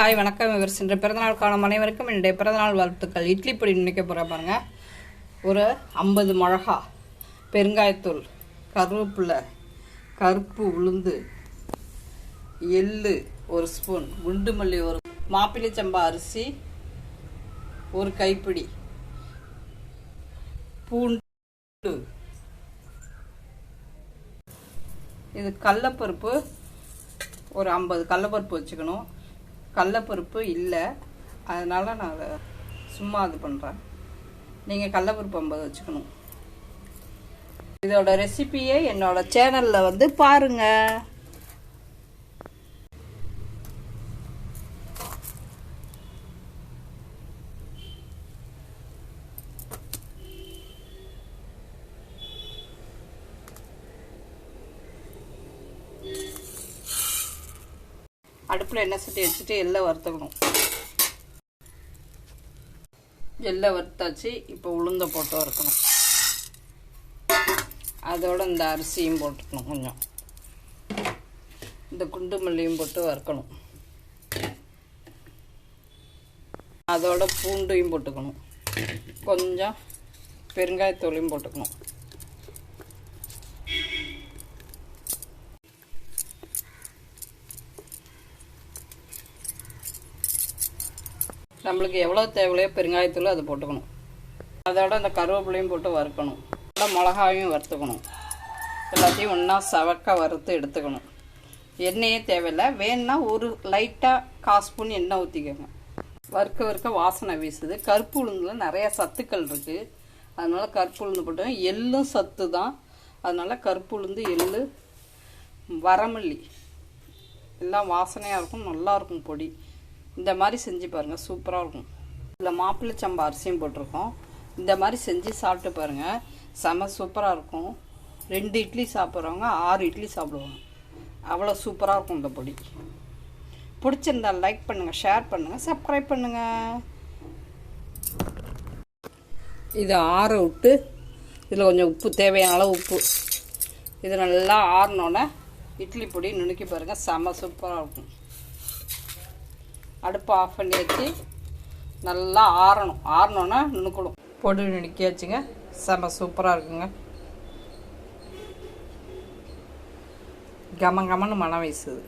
Hi வணக்கம். இவர் சென்ற பிறந்தநாள் காணும் அனைவருக்கும் என்னுடைய பிறந்தநாள் வாழ்த்துக்கள். இட்லி பொடி நினைக்க போகிற பாருங்க. ஒரு ஐம்பது மிளகா பெருங்காயத்தூள் கருவேப்பிலை கருப்பு உளுந்து எள்ளு ஒரு ஸ்பூன் குண்டு மல்லி ஒரு மாப்பிள்ளை சம்பா அரிசி ஒரு கைப்பிடி பூண்டு. இது கடலப்பருப்பு ஒரு ஐம்பது கடலப்பருப்பு வச்சுக்கணும். கடலப்பருப்பு இல்லை. அதனால் நான் அதை சும்மா இது பண்ணுறேன் நீங்கள் கடலப்பருப்பு ஐம்பது வச்சுக்கணும். இதோட ரெசிபியை என்னோட சேனலில் வந்து பாருங்கள் அடுப்பில் எண்ணெய் சட்டி வச்சுட்டு எல்லாம் வறுத்துக்கணும். எல்லாம் வறுத்தாச்சு இப்போ உளுந்த போட்டு வறுக்கணும். அதோட இந்த அரிசியும் போட்டுக்கணும் கொஞ்சம். இந்த குண்டு மல்லியும் போட்டு வறுக்கணும். அதோட பூண்டையும் போட்டுக்கணும். கொஞ்சம் பெருங்காயத்தூளையும் போட்டுக்கணும். நம்மளுக்கு எவ்வளோ தேவையோ பெருங்காயத்தூள் அதை போட்டுக்கணும். அதோட அந்த கருவேப்பிலையும் போட்டு வறுக்கணும். அதோட மிளகாயும் வறுத்துக்கணும். எல்லாத்தையும் ஒன்றா சவக்க வறுத்து எடுத்துக்கணும். எண்ணெயே தேவையில்லை. வேணுன்னா ஒரு லைட்டாக காசு ஸ்பூன் எண்ணெய் ஊற்றிக்கோங்க வறுக்க வறுக்க வாசனை வீசுது. கருப்பு உளுந்தில் நிறைய சத்துக்கள் இருக்குது அதனால் கருப்பு உளுந்து போட்டோம் எள்ளும் சத்து தான். அதனால் கருப்பு உளுந்து எள்ளு வரமல்லி. எல்லாம் வாசனையாக இருக்கும். நல்லாயிருக்கும் பொடி. இந்த மாதிரி செஞ்சு பாருங்கள் சூப்பராக இருக்கும். இதில் மாப்பிள்ளை சம்பா அரிசியும் போட்டிருக்கோம். இந்த மாதிரி செஞ்சு சாப்பிட்டு பாருங்கள் செம சூப்பராக இருக்கும். ரெண்டு இட்லி சாப்பிட்றவங்க ஆறு இட்லி சாப்பிடுவாங்க. அவ்வளோ சூப்பராக இருக்கும் இந்த பொடி. பிடிச்சிருந்தா லைக் பண்ணுங்கள் ஷேர் பண்ணுங்கள் சப்ஸ்கிரைப் பண்ணுங்கள் இதை ஆற விட்டு இதில் கொஞ்சம் உப்பு தேவையான அளவு உப்பு. இது நல்லா ஆறினோன்னே இட்லி பொடி நுணுக்கி பாருங்கள் செம சூப்பராக இருக்கும். அடுப்பு ஆஃப் பண்ணி வச்சு நல்லா ஆறணும். ஆறினோன்னா நுணுக்கணும். பொடி நுணுக்கி வச்சுங்க செம சூப்பராக இருக்குங்க. கம கமன்னு மனம் வீசுது.